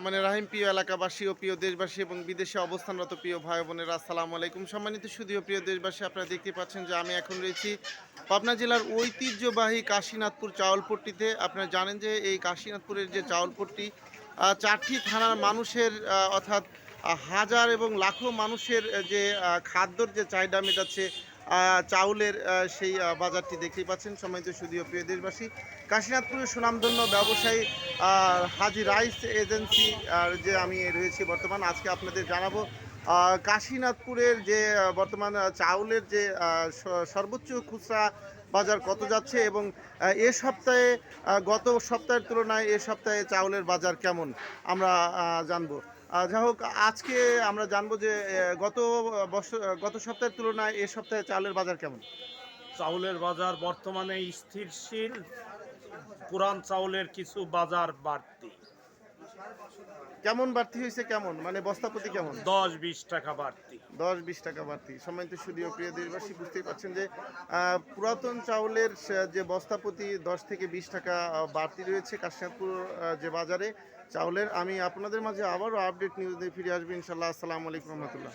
মানে রাহিম, প্রিয় এলাকাবাসী ও প্রিয় দেশবাসী এবং বিদেশে অবস্থানরত প্রিয় ভাই বোনেরা, আসসালামু আলাইকুম। সম্মানিত সুদীয় প্রিয় দেশবাসী, আপনারা দেখতে পাচ্ছেন যে আমি এখন রয়েছি পাবনা জেলার ঐতিহ্যবাহী কাশীনাথপুর চাউলপট্টিতে। আপনারা জানেন যে এই কাশীনাথপুরের যে চাউলপট্টি চারটি থানার মানুষের অর্থাৎ হাজার এবং লাখো মানুষের যে খাদ্যর যে চাহিদা মেটাচ্ছে চাউলের সেই বাজারটি দেখতেই পাচ্ছেন সম্মানিত সুদীয় প্রিয় দেশবাসী। কাশীনাথপুরের সুনামধন্য ব্যবসায়ী হাজি রাইস এজেন্সি, আর যে আমি রয়েছি বর্তমান, আজকে আপনাদের জানাব কাশীনাথপুরের যে বর্তমান চাউলের যে সর্বোচ্চ খুচরা বাজার কত যাচ্ছে এবং এ সপ্তাহে গত সপ্তাহের তুলনায় এ সপ্তাহে চাউলের বাজার কেমন আমরা জানব। যাই হোক, আজকে আমরা জানব যে গত বছর গত সপ্তাহের তুলনায় এ সপ্তাহে চাউলের বাজার কেমন? চাউলের বাজার বর্তমানে স্থিরশীল, পুরান চাউলের কিছু বাজার বাড়তি। কেমন বাড়তি হয়েছে কেমন? মানে বস্তাপতি কেমন? দশ বিশ টাকা বাড়তি। দশ বিশ টাকা বাড়তি। সম্মানিত সুদীয় প্রিয় দেশবাসী বুঝতেই পারছেন যে পুরাতন চাউলের যে যে বস্তাপতি দশ থেকে বিশ টাকা বাড়তি রয়েছে কাশিয়াপুর যে বাজারে চাউলের। আমি আপনাদের মাঝে আবারও আপডেট নিউজ দিয়ে ফিরে আসব ইনশাল্লাহ আসসালামু আলাইকুম রহমতুল্লাহ।